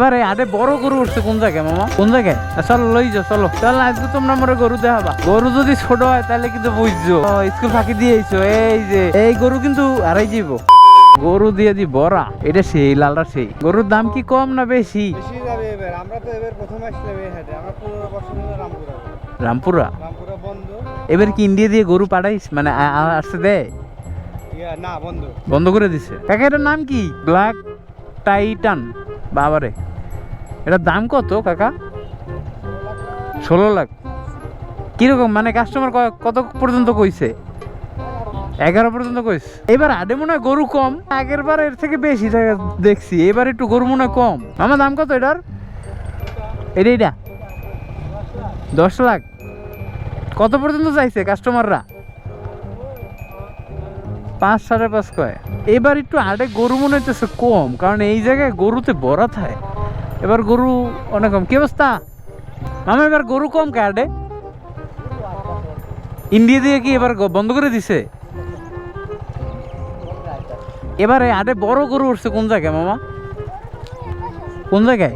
এবারে আরে বড় গরু উঠছে কোন জায়গায় মামা? কোন জায়গায়? চলো লই যাও চলো। চল আজকে তোমরা মোরে গরু দেখাবা। গরু যদি ছোট হয় তাহলে কিন্তু বুঝছ। স্কুল ফাঁকি দিয়েছ এই যে। এই গরু কিন্তু আড়াই যাব গরু দিয়ে দি বড়া এটা সেই লালটা সেই। গরুর দাম কি কম না বেশি? আমরা তো এবার প্রথম আসলাম এই হাটে। আমরা পনেরো বছর রামপুরা। রামপুরা? রামপুরা বন্ধ। এবার কি ইন্ডিয়া দিয়ে গরু পাঠাইস? মানে আসতে দেয় না বন্ধ। বন্ধ করে দিছে। কাকা এটার নাম কি? Black Titan. বাবারে। এটার দাম কত, কাকা? ষোলো লাখ। কীরকম? মানে কাস্টমার কত পর্যন্ত কইছে? এগারো পর্যন্ত কইস এবার আডে মনে হয় গরু কম। আগের বার এর থেকে বেশি দেখছি। এবার একটু গরু মনে হয় কম। আমার দাম কত এটার? এটা এটা। দশ লাখ। কত পর্যন্ত চাইছে কাস্টমাররা পাঁচ, সাড়ে পাঁচ কয়। এবার একটু আড়ে গরু মনে হচ্ছে কম। কারণ এই জায়গায় গরুতে বড়া থাকে এবার গরু অনেক কম। কি অবস্থা? মামা, এবার গরু কম কে আডে ইন্ডিয়া দিয়ে কি এবার বন্ধ করে দিছে? এবারে আডে বড় গরু উঠছে কোন জায়গায়, মামা? কোন জায়গায়?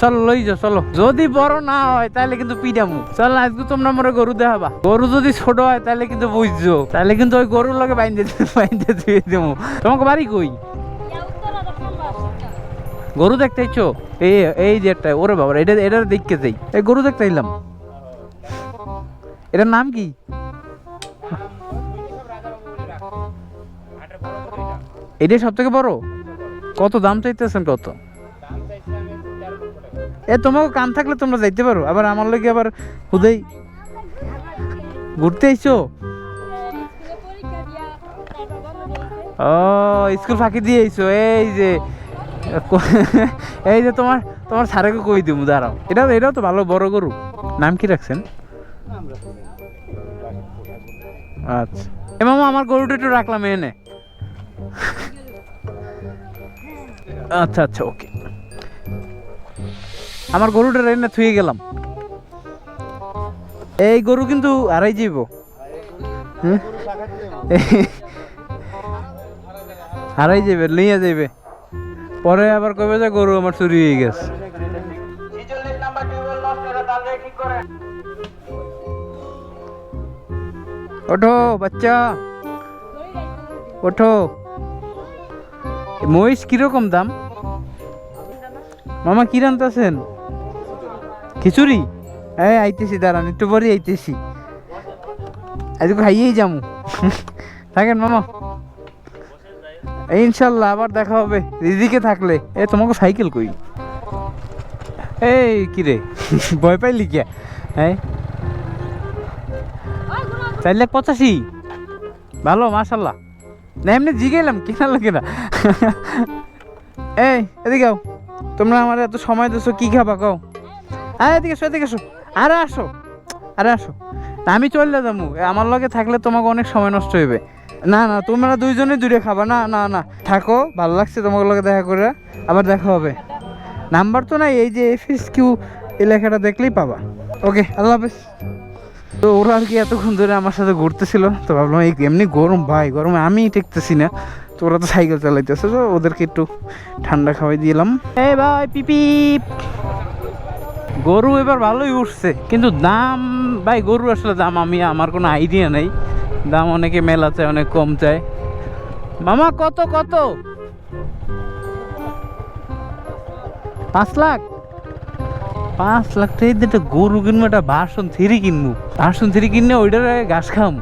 চলো, লই যাও, চলো। যদি বড় না হয়, তাহলে কিন্তু পিডামু। চল, আজকে তোমরা মোরে গরু দেখাবা। গরু যদি ছোট হয়, তাহলে কিন্তু বুঝছ। তাহলে কিন্তু ওই গরুর লগে বাইন্দে বাইন্দে ধুয়ে দেবো তোমাকে বাড়ি কই? গরু দেখতে ইচ্ছো এই এই যে একটা, ওরে বাবা এটা এটার দেখতে যাই এই গরু দেখতে এলাম এটার নাম কি? এটাই সব থেকে বড়? কত দাম চাইতেছেন কত? এ, তোমাকে কাম থাকলে তোমরা যাইতে পারো। আবার আমার লগে আবার হুদেই। ঘুরতে আইছো? ও, স্কুল ফাঁকি দিয়ে আইছো। এই যে এই যে তোমার তোমার স্যারেকে কই দিব দাঁড়াও। এটা, এটাও তো ভালো, বড় গরু। নাম কি রাখছেন? আচ্ছা। এ মামা, আমার গরুটা একটু রাখলাম এনে আচ্ছা আচ্ছা ওকে। আমার গরুটা এনে থুয়ে গেলাম। এই গরু কিন্তু আড়াই যাইব? হারাই যাবে নিয়ে যাবে পরে আবার কবে যে গরু আমার চুরি হয়ে গেছে। ওঠো, বাচ্চা। ওঠো। মহিষ কীরকম দাম? মামা, কি রান্তাছেন খিচুড়ি? হ্যাঁ আইতেছি, দাঁড়ান, একটু পরে আইতেছি। আজকে খাইয়েই যামু। থাকেন, মামা। ইনশাল্লাহ, আবার দেখা হবে। রিদিকে থাকলে। এ, তোমাকে সাইকেল কই? এই, কি রে? ভয় পাইলি কে? হ্যাঁ চার লাখ পঁচাশি। ভালো, মাশাল্লাহ। না, এমনি জিগেলাম কেনা লাগে না। এই, এদিকে আও। তোমরা আমার এত সময় দিছো, কি খাবা, কও? আরে, এদিকে এদিকে এসো। আরে, আসো। আরে, আসো। আমি চলে যাব। আমার লগে থাকলে তোমাকে অনেক সময় নষ্ট হইবে। না না, তোমরা দুইজনে দূরে খাবা। না না না। থাকো, ভালো লাগছে তোমাকে লগে দেখা করে। আবার দেখা হবে। নাম্বার তো নাই, এই যে এফ এস কিউ এই লেখাটা দেখলেই পাবা। ওকে, আল্লাহ হাফেজ। তো ওরা আর কি এতক্ষণ ধরে আমার সাথে ঘুরতেছিল, তো ভাবলাম এই এমনি গরম, ভাই, গরমে আমি টেকতেছি না। তো ওরা তো সাইকেল চালাইতেছে, তো ওদেরকে একটু ঠান্ডা খাওয়াই দিলাম। এই ভাই, পিপি গরু এবার ভালোই উঠছে, কিন্তু দাম, ভাই, গরু আসলে দাম আমি, আমার কোনো আইডিয়া নেই। দাম অনেকে মেলা চায় অনেক কম চায়। মামা, কত কত? পাঁচ লাখ? পাঁচ লাখ টাকা দিয়ে একটা গরু কিনবো, একটা বাসন থ্রি কিনবো। বাসন থ্রি কিনলে ওইটার ঘাস খাম